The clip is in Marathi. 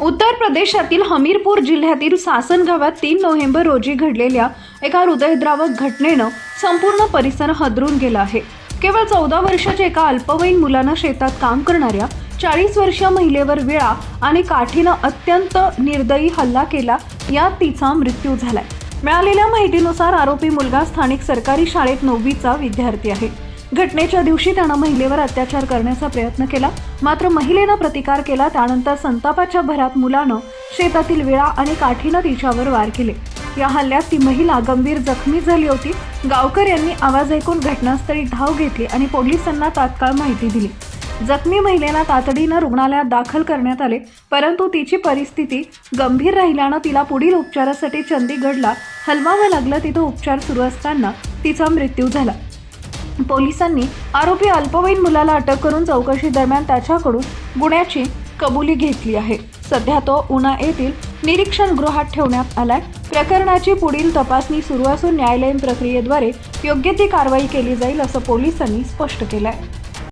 उत्तर प्रदेशातील हमीरपूर जिल्ह्यातील सासन गावात तीन नोव्हेंबर रोजी घडलेल्या एका हृदयद्रावक घटनेनं संपूर्ण परिसर हदरून गेला आहे. केवळ चौदा वर्षाच्या एका अल्पवयीन मुलानं शेतात काम करणाऱ्या चाळीस वर्षीय महिलेवर विळा आणि काठीनं अत्यंत निर्दयी हल्ला केला यात तिचा मृत्यू झालाय. मिळालेल्या माहितीनुसार आरोपी मुलगा स्थानिक सरकारी शाळेत नववीचा विद्यार्थी आहे. घटनेच्या दिवशी त्यानं महिलेवर अत्याचार करण्याचा प्रयत्न केला. मात्र महिलेनं प्रतिकार केला त्यानंतर संतापाच्या भरात मुलानं शेतातील विळा आणि काठीनं तिच्यावर वार केले. या हल्ल्यात ती महिला गंभीर जखमी झाली होती. गावकर यांनी आवाज ऐकून घटनास्थळी धाव घेतली आणि पोलिसांना तात्काळ माहिती दिली. जखमी महिलेला तातडीनं रुग्णालयात दाखल करण्यात आले परंतु तिची परिस्थिती गंभीर राहिल्यानं तिला पुढील उपचारासाठी चंदीगडला हलवावं लागलं. तिथं उपचार सुरू असताना तिचा मृत्यू झाला. पोलिसांनी आरोपी अल्पवयीन मुलाला अटक करून चौकशी दरम्यान त्याच्याकडून गुन्ह्याची कबुली घेतली आहे. सध्या तो उना येथील निरीक्षण गृहात ठेवण्यात आलाय. प्रकरणाची पुढील तपासणी सुरू असून न्यायालयीन प्रक्रियेद्वारे योग्य ती कारवाई केली जाईल असं पोलिसांनी स्पष्ट केलंय.